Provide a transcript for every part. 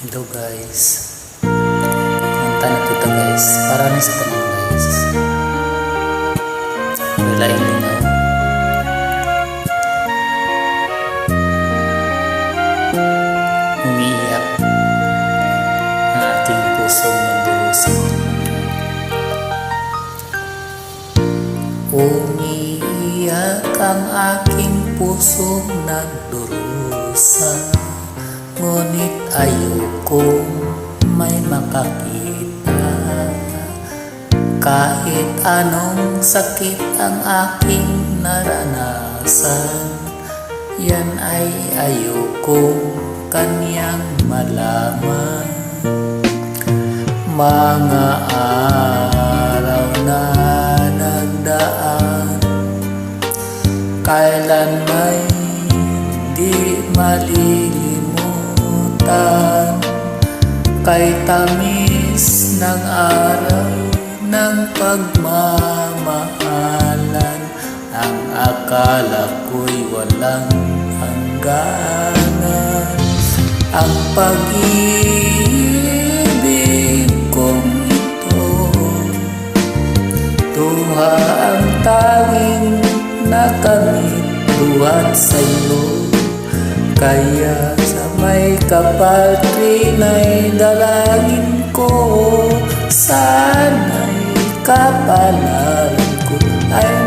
Hello guys. Manta na kita guys. Para na sa tanong guys. Wala yung linaw. Umiiyak ang ating pusong nagdurusin. Umiiyak ang aking pusong nagdurusa Ngunit ayokong may makakita. Kahit anong sakit ang aking naranasan Yan ay ayokong kanyang malaman. Mga araw na nagdaan Kailan may di malilimutan Kay tamis ng araw ng pagmamahalan. Ang akala ko'y walang hangganan. Ang pag-ibig kong ito Tuha ang tanging nakamit buhat sa'yo Kaya sa may kapal trina'y dalangin ko. Sana'y kapalaran ko ay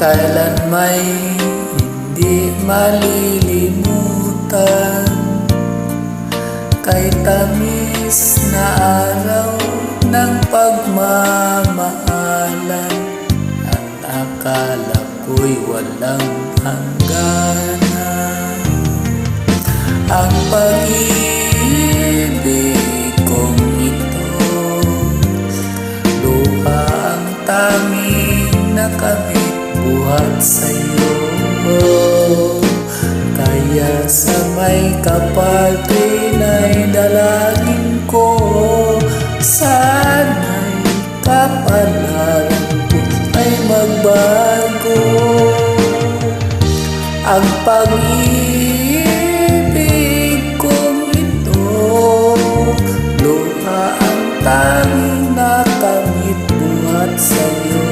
Kailan may hindi malilimutan. Kay tamis na araw ng pagmamahalan Ang akala ko'y walang hangganan kapal ay dalangin ko. Sana'y kapalaran ko ay magbago Ang pag-ibig kong ito Luha ang tanging nakamit buhat sa'yo.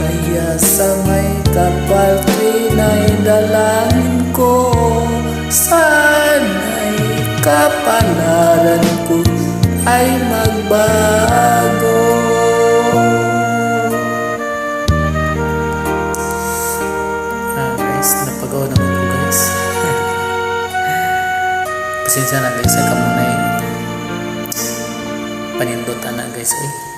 Kaya sa may kapal ay dalangin kapalaran ko ay magbago. Ah guys, napagawa naman ko guys. Pasensya na guys, ay kamunay Panindutan na guys eh